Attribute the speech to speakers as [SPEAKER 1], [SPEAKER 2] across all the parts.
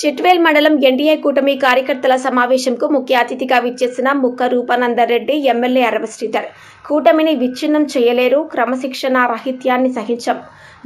[SPEAKER 1] చిట్వేల్ మండలం ఎన్డీఏ కూటమి కార్యకర్తల సమావేశంకు ముఖ్య అతిథిగా విచ్చేసిన ముక్క రూపానందర్ రెడ్డి ఎమ్మెల్యే అరవ శ్రీధర్. కూటమిని విచ్ఛిన్నం చేయలేరు క్రమశిక్షణ రాహిత్యాన్ని సహించం.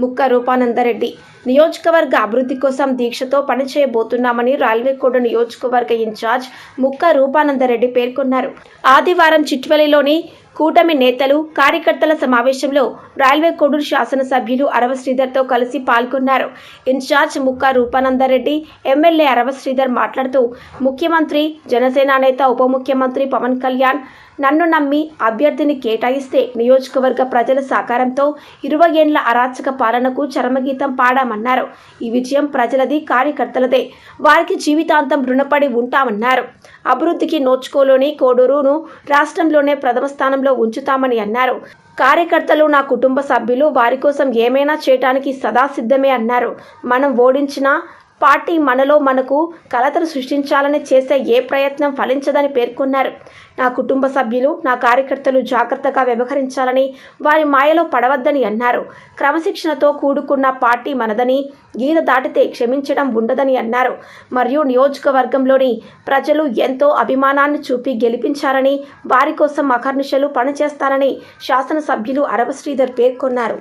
[SPEAKER 1] ముక్క రూపానందరెడ్డి నియోజకవర్గ అభివృద్ధి కోసం దీక్షతో పనిచేయబోతున్నామని రైల్వేకోడ నియోజకవర్గ ఇన్ఛార్జ్ ముక్క రూపానందరెడ్డి పేర్కొన్నారు. ఆదివారం చిట్వెలిలోని కూటమి నేతలు కార్యకర్తల సమావేశంలో రైల్వే కోడూరు శాసనసభ్యులు అరవ శ్రీధర్తో కలిసి పాల్గొన్నారు. ఇన్ఛార్జ్ ముక్కా రూపానందరెడ్డి ఎమ్మెల్యే అరవ శ్రీధర్ మాట్లాడుతూ ముఖ్యమంత్రి జనసేన నేత ఉప ముఖ్యమంత్రి పవన్ కళ్యాణ్ నన్ను నమ్మి అభ్యర్థిని కేటాయిస్తే నియోజకవర్గ ప్రజల సహకారంతో ఇరవై ఏండ్ల అరాచక పాలనకు చరమగీతం పాడామన్నారు. ఈ విజయం ప్రజలది కార్యకర్తలదే. వారికి జీవితాంతం రుణపడి ఉంటామన్నారు. అభివృద్ధికి నోచుకోలోని కోడూరును రాష్ట్రంలోనే ప్రథమ స్థానంలో ఉంచుతామని అన్నారు. కార్యకర్తలు నా కుటుంబ సభ్యులు వారి కోసం ఏమైనా చేయటానికి సదా సిద్ధమే అన్నారు. మనం ఓడించిన పార్టీ మనలో మనకు కలతను సృష్టించాలని చేసే ఏ ప్రయత్నం ఫలించదని పేర్కొన్నారు. నా కుటుంబ సభ్యులు నా కార్యకర్తలు జాగ్రత్తగా వ్యవహరించాలని వారి మాయలో పడవద్దని అన్నారు. క్రమశిక్షణతో కూడుకున్న పార్టీ మనదని గీత దాటితే క్షమించడం ఉండదని అన్నారు. మరియు నియోజకవర్గంలోని ప్రజలు ఎంతో అభిమానాన్ని చూపి గెలిపించారని వారి కోసం అకర్నిశలు పనిచేస్తారని శాసనసభ్యులు అరవ శ్రీధర్ పేర్కొన్నారు.